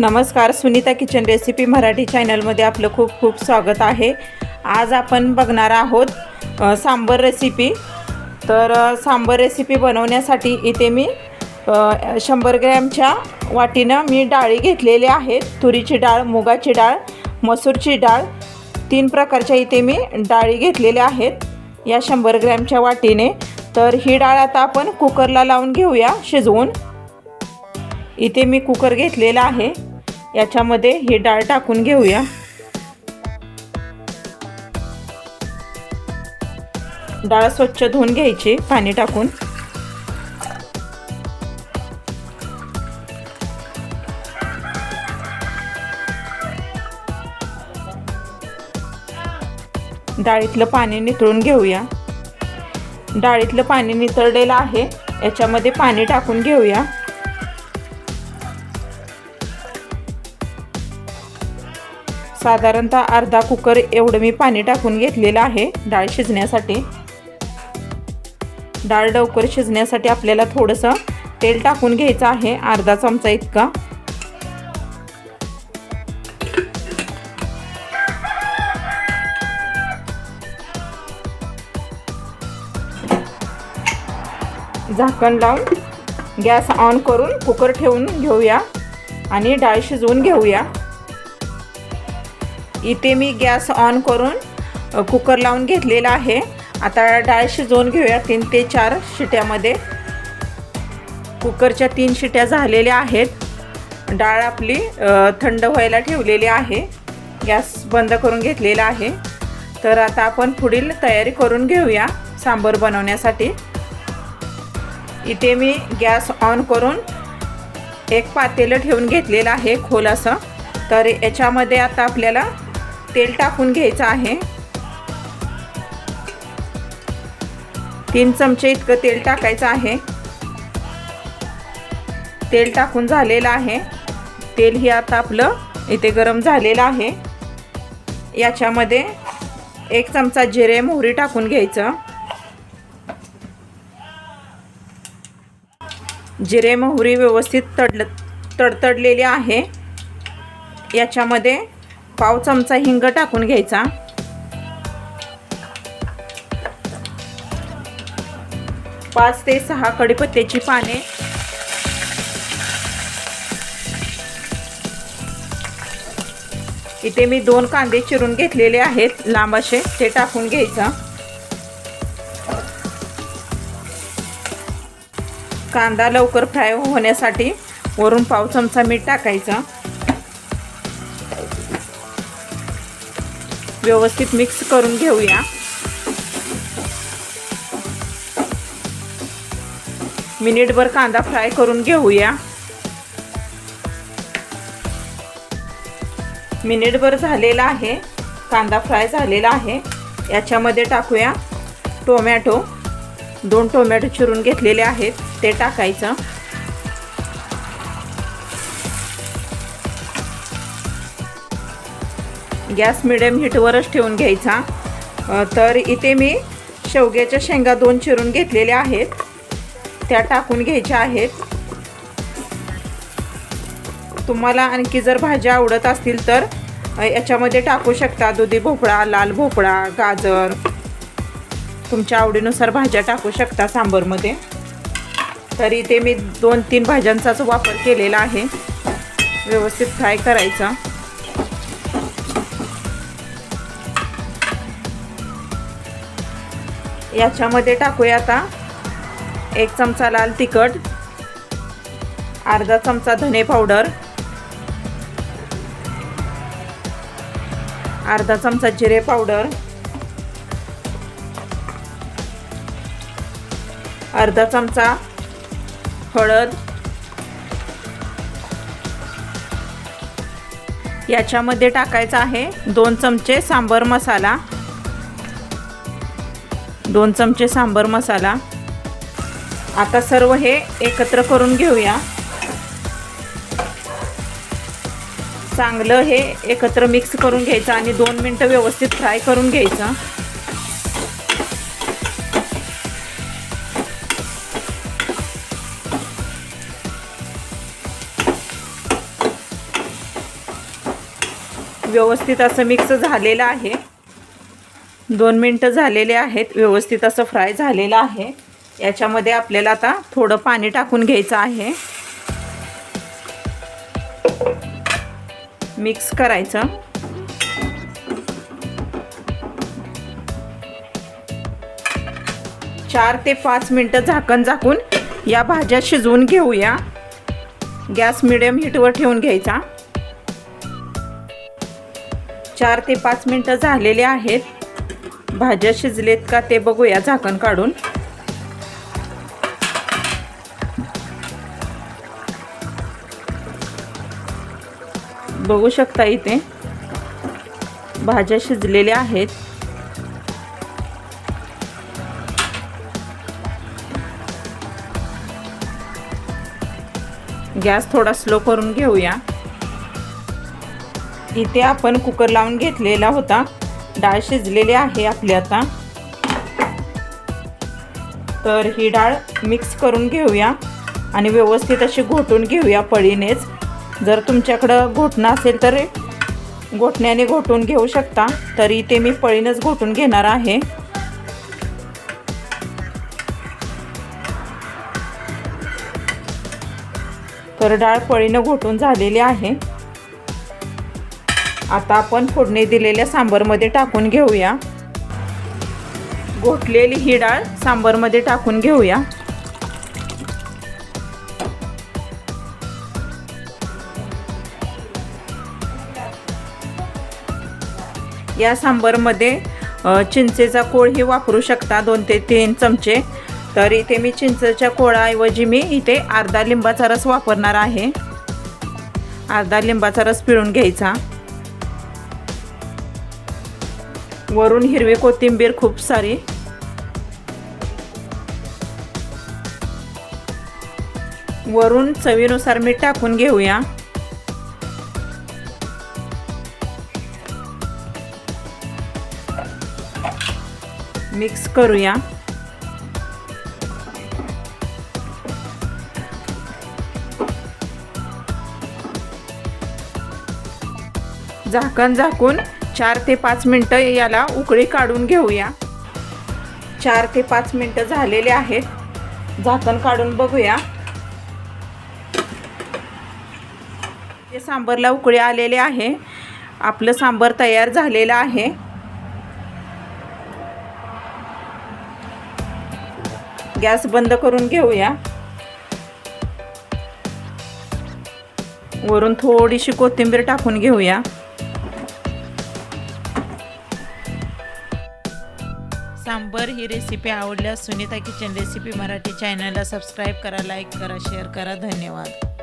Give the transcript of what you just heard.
नमस्कार Sunita kitchen recipe Marathi चॅनलमध्ये आपलं खूप खूप स्वागत आहे. आज आपण बघणार आहोत सांबर रेसिपी. तर सांबर रेसिपी बनवण्यासाठी इथे मी शंभर ग्रॅमच्या वाटीनं मी डाळी घेतलेली आहेत. तुरीची डाळ मुगाची डाळ मसूरची डाळ तीन प्रकारच्या इथे मी डाळी घेतलेल्या आहेत या शंभर ग्रॅमच्या वाटीने. तर ही डाळ आता आपण कुकरला लावून घेऊया शिजवून. इथे मी कुकर घेतलेला आहे. याच्यामध्ये ही डाळ टाकून घेऊया. डाळ स्वच्छ धुवून घ्यायची पाणी टाकून. डाळीतलं पाणी नितळून घेऊया. डाळीतलं पाणी नितळलेलं आहे याच्यामध्ये पाणी टाकून घेऊया. साधारणतः अर्धा कुकर एवढं मी पाणी टाकून घेतलेलं आहे. डाळ शिजण्यासाठी. डाळ लवकर शिजण्यासाठी आपल्याला थोडंसं तेल टाकून घ्यायचं आहे. अर्धा चमचा इतका. झाकण लावून गॅस ऑन करून कुकर ठेवून घेऊया आणि डाळ शिजवून घेऊया. इथे मी गॅस ऑन करून कुकर लावून घेतलेला आहे. आता डाळ शिजवून घेऊया. तीन ते चार शिट्यामध्ये. कुकरच्या तीन शिट्या झालेल्या आहेत. डाळ आपली थंड व्हायला ठेवलेली आहे. गॅस बंद करून घेतलेला आहे. तर आता आपण पुढील तयारी करून घेऊया सांबर बनवण्यासाठी. इथे मी गॅस ऑन करून एक पातेलं ठेवून घेतलेलं आहे खोल असं. तर याच्यामध्ये आता आपल्याला तेल टाकून घ्यायचं आहे. तीन चमचे इतकं तेल टाकायचं आहे. तेल टाकून झालेलं आहे. तेल हे आता आपलं इथे गरम झालेलं आहे. याच्यामध्ये एक चमचा जिरे मोहरी टाकून घ्यायचं. जिरे मोहरी व्यवस्थित तडल तडतडलेली आहे. याच्यामध्ये पाव चमचा हिंग टाकून घ्यायचा. पाच ते सहा कडीपत्त्याची पाने. इथे मी दोन कांदे चिरून घेतलेले आहेत लांब असे ते टाकून घ्यायचं. कांदा लवकर फ्राय होण्यासाठी वरून पाव चमचा मीठ टाकायचं. व्यवस्थित मिक्स करून घेऊया. मिनिटभर कांदा फ्राय करून घेऊया. मिनिटभर झालेला आहे. कांदा फ्राय झालेला आहे. याच्यामध्ये टाकूया टोमॅटो. दोन टोमॅटो चिरून घेतलेले आहेत. ते टाकायचं. गॅस मिडियम हीटवरच ठेवून घ्यायचा. तर इथे मी शेवग्याच्या शेंगा दोन चिरून घेतलेल्या आहेत. त्या टाकून घ्यायच्या आहेत. तुम्हाला आणखी जर भाज्या आवडत असतील तर याच्यामध्ये टाकू शकता दुधी भोपळा लाल भोपळा गाजर. तुमच्या आवडीनुसार भाज्या टाकू शकता सांबरमध्ये. तर इथे मी दोन तीन भाज्यांचाच वापर केलेला आहे. व्यवस्थित फ्राय करायचा. याच्यामध्ये टाकूया आता. एक चमचा लाल तिखट अर्धा चमचा धने पावडर अर्धा चमचा जिरे पावडर अर्धा चमचा हळद. याच्यामध्ये टाकायचा आहे दोन चमचे सांबर मसाला. दोन चमचे सांबर मसाला. आता सर्व हे एकत्र करून घेऊया. चांगलं हे एकत्र मिक्स करून घ्यायचं आणि दोन मिनटं व्यवस्थित फ्राय करून घ्यायचं. व्यवस्थित असं मिक्स झालेलं आहे. दोन मिनटं झालेले आहेत. व्यवस्थित असं फ्राय झालेलं आहे. याच्यामध्ये आपल्याला आता थोडं पाणी टाकून घ्यायचं आहे. मिक्स करायचं. चार ते पाच मिनटं झाकण झाकून या भाज्या शिजवून घेऊया. गॅस मिडियम हीटवर ठेवून घ्यायचा. चार ते पाच मिनटं झालेले आहेत. भाज्या शिजलेत का ते बघूया झाकण काढून. बघू शकता इथे. भाज्या शिजलेल्या आहेत. गॅस थोडा स्लो करून घेऊया. इथे आपण कुकर लावून घेतलेला होता. डाळ शिजलेली आहे आपली आता. तर ही डाळ मिक्स करून घेऊया आणि व्यवस्थित अशी घोटून घेऊया पळीनेच. जर तुमच्याकडं घोटणं असेल तर घोटण्याने घोटून घेऊ शकता. तरी ते मी पळीनंच घोटून घेणार आहे. तर डाळ पळीनं घोटून झालेली आहे. आता आपण फोडणी दिलेल्या सांबरमध्ये टाकून घेऊया. घोटलेली ही डाळ सांबरमध्ये टाकून घेऊया. या सांबरमध्ये चिंचेचा कोळही वापरू शकता दोन ते तीन चमचे. तर इथे मी चिंचेच्या कोळाऐवजी मी इथे अर्धा लिंबाचा रस वापरणार आहे. अर्धा लिंबाचा रस पिळून घ्यायचा. वरून हिरवी कोथिंबीर खूप सारी. वरून चवीनुसार मीठ टाकून घेऊया. मिक्स करूया. झाकण झाकून चार ते पाच मिनटं याला उकळी काढून घेऊया. चार ते पाच मिनटं झालेले आहेत. झाकण काढून बघूया. हे सांबरला उकळी आलेले आहे. आपलं सांबर तयार झालेलं आहे. गॅस बंद करून घेऊया. वरून थोडीशी कोथिंबीर टाकून घेऊया. सांबर ही रेसिपी आवडल्यास सुनीता किचन रेसिपी मराठी चॅनलला सबस्क्राईब करा लाईक करा शेअर करा. धन्यवाद.